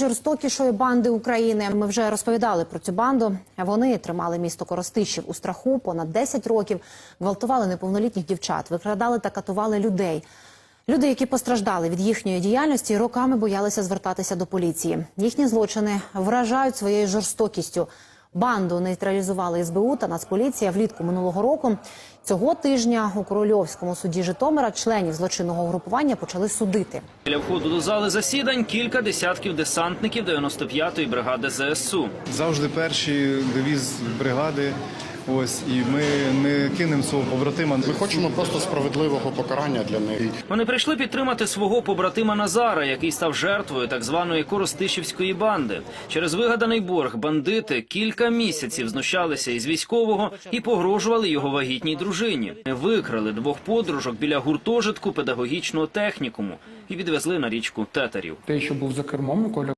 найжорстокішої банди України. Ми вже розповідали про цю банду. Вони тримали місто Коростищів у страху понад 10 років, гвалтували неповнолітніх дівчат, викрадали та катували людей. Люди, які постраждали від їхньої діяльності, роками боялися звертатися до поліції. Їхні злочини вражають своєю жорстокістю. Банду нейтралізували СБУ та Нацполіція влітку минулого року. Цього тижня у Корольовському суді Житомира членів злочинного групування почали судити. Біля входу до зали засідань кілька десятків десантників 95-ї бригади ЗСУ. Завжди перші довіз бригади. Ось і ми не кинемо свого побратима. Ми хочемо просто справедливого покарання для них. Вони прийшли підтримати свого побратима Назара, який став жертвою так званої Коростишівської банди. Через вигаданий борг бандити кілька місяців знущалися із військового і погрожували його вагітній дружині. Викрали двох подружок біля гуртожитку педагогічного технікуму і відвезли на річку Тетерів. Той, що був за кермом, Коля